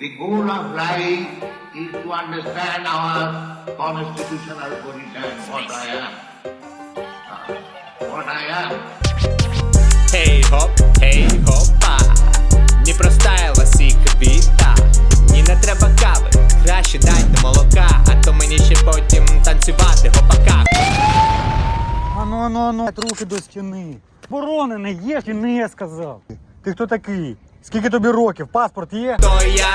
The goal of life is to understand our constitutional position, what I am. Uh, What I am. Хей хоп, хей хопа, не простайл усіх віта, ні не треба кави, краще дайте молока, а то мені ще потім танцювати гопака. Ану, ану, ану, руки до стіни. Боронений є чи не сказав? Ти хто такий? Скільки тобі років? Паспорт є? То я,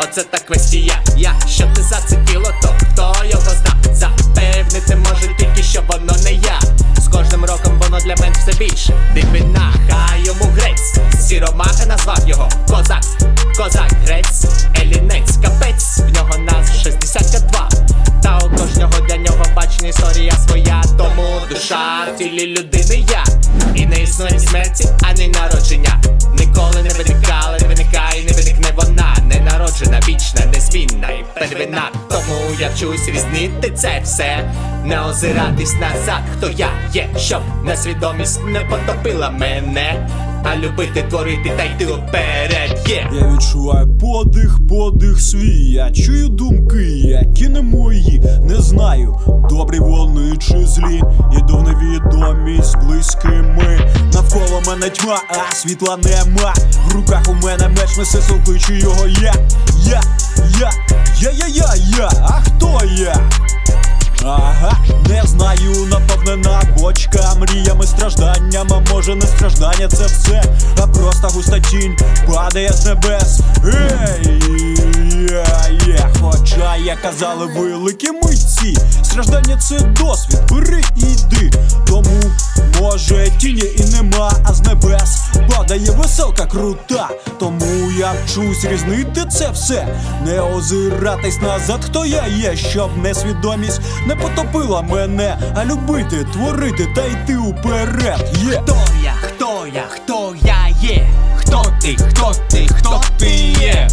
оце так квестія, я, що ти зацепіло, то хто його зна, запевнити може тільки, що воно не я. З кожним роком воно для мене все більше. Дивина, хай йому грець. Сіромаха назвав його козак, козак, грець, елінець, капець, в нього нас 62. Та у кожного для нього бачення історія своя, тому душа тілі людини я. Вічна, незмінна і первина. Тому я вчусь різнити це все. Не озиратись назад, хто я є, щоб несвідомість не потопила мене. А любити, творити та йти вперед є. Я відчуваю подих, подих свій. Я чую думки, які не мої. Знаю, добрі вони чи злі. Іду в невідомість близькими. Навколо мене тьма, а світла нема. В руках у мене меч несе кличу його я. Я, я, я, я, я, я. А хто я? Ага, не знаю, наповнена бочка мріями, стражданнями, може не страждання це все, а просто густа тінь падає з небес. Казали великі митці, страждання це досвід, бери і йди. Тому може тіні і нема, а з небес падає веселка крута. Тому я вчусь різнити це все, не озиратись назад, хто я є, щоб несвідомість не потопила мене, а любити, творити та йти уперед. Є. Хто я, хто я, хто я є? Хто ти, хто ти, хто ти є?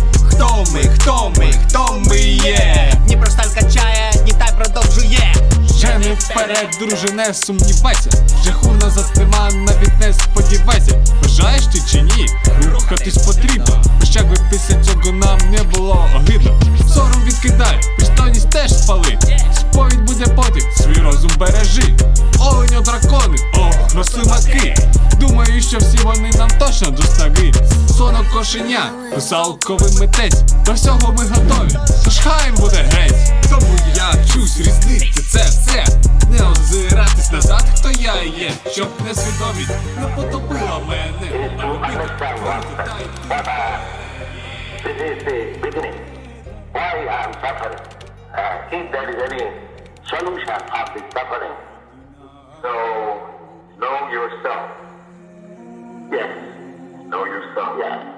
Вперед, друже, не сумнівайся. Жаху назад навіть не сподівайся. Бажаєш ти чи ні? Рухатись потрібно. Як би після цього нам не було огидно. Сором відкидай, пристойність теж спали. Сповідь буде потім, свій розум бережи. Оленю дракони, ох, рослимаки. Думаю, що всі вони нам точно достаги. Соно кошеня, русалковий митець. До всього ми готові. Тож хай буде грець. Тому я вчусь різнити я є, щоб несвідомість не потопила мене. А любити, творити та йти. This is the beginning. Why I am suffering. Uh, if there is any solution of the suffering, so know yourself. Yes, know yourself. Yeah.